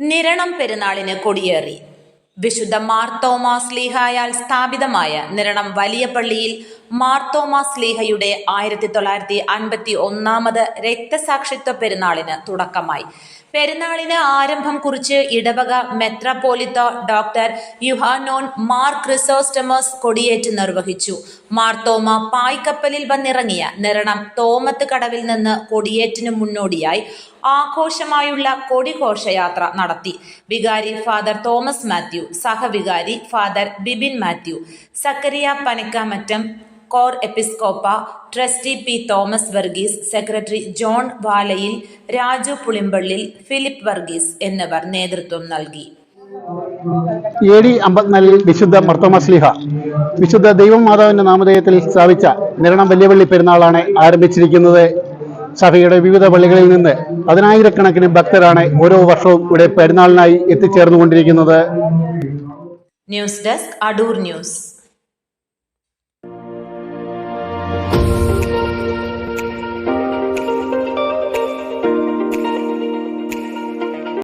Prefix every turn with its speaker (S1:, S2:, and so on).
S1: നിരണം പെരുന്നാളിന് കൊടിയേറി. വിശുദ്ധ മാർത്തോമാ സ്ലീഹായാൽ സ്ഥാപിതമായ നിരണം വലിയ പള്ളിയിൽ മാർത്തോമാ സ്ലീഹയുടെ ആയിരത്തി തൊള്ളായിരത്തി അൻപത്തി ഒന്നാമത് രക്തസാക്ഷിത്വ പെരുന്നാളിന് തുടക്കമായി. പെരുന്നാളിന് ആരംഭം കുറിച്ച് ഇടവക മെത്രാപോലിത്ത ഡോക്ടർ യുഹാനോൻ മാർ ക്രിസോസ്റ്റമസ് കൊടിയേറ്റ് നിർവഹിച്ചു. മാർത്തോമ പായ്ക്കപ്പലിൽ വന്നിറങ്ങിയ നിരണം തോമത്ത് കടവിൽ നിന്ന് കൊടിയേറ്റിന് മുന്നോടിയായി ആഘോഷമായുള്ള കൊടിഘോഷയാത്ര നടത്തി. വികാരി ഫാദർ തോമസ് മാത്യു സഹവികാരി ഫാദർ ബിബിൻ മാത്യു സക്കറിയ പനക്കാമറ്റം കോർ എപ്പിസ്കോപ്പ trustee P Thomas Varghese secretary John വാലയിൽ Raju Pulimpallil Philip Varghese എന്നിവർ നേതൃത്വം നൽകി.
S2: എ ഡി അമ്പത്തിനാലിൽ വിശുദ്ധ മർത്തോമസ്ലിഹ വിശുദ്ധ ദൈവം മാതാവിന്റെ നാമധേയത്തിൽ സ്ഥാപിച്ച നിരണം വലിയപള്ളി പെരുന്നാളാണ് ആരംഭിച്ചിരിക്കുന്നത്. സഭയുടെ വിവിധ പള്ളികളിൽ നിന്ന് പതിനായിരക്കണക്കിന് ഭക്തരാണ് ഓരോ വർഷവും ഇവിടെ പെരുന്നാളിനായി എത്തിച്ചേർന്നുകൊണ്ടിരിക്കുന്നത്.
S1: News desk Adoor news.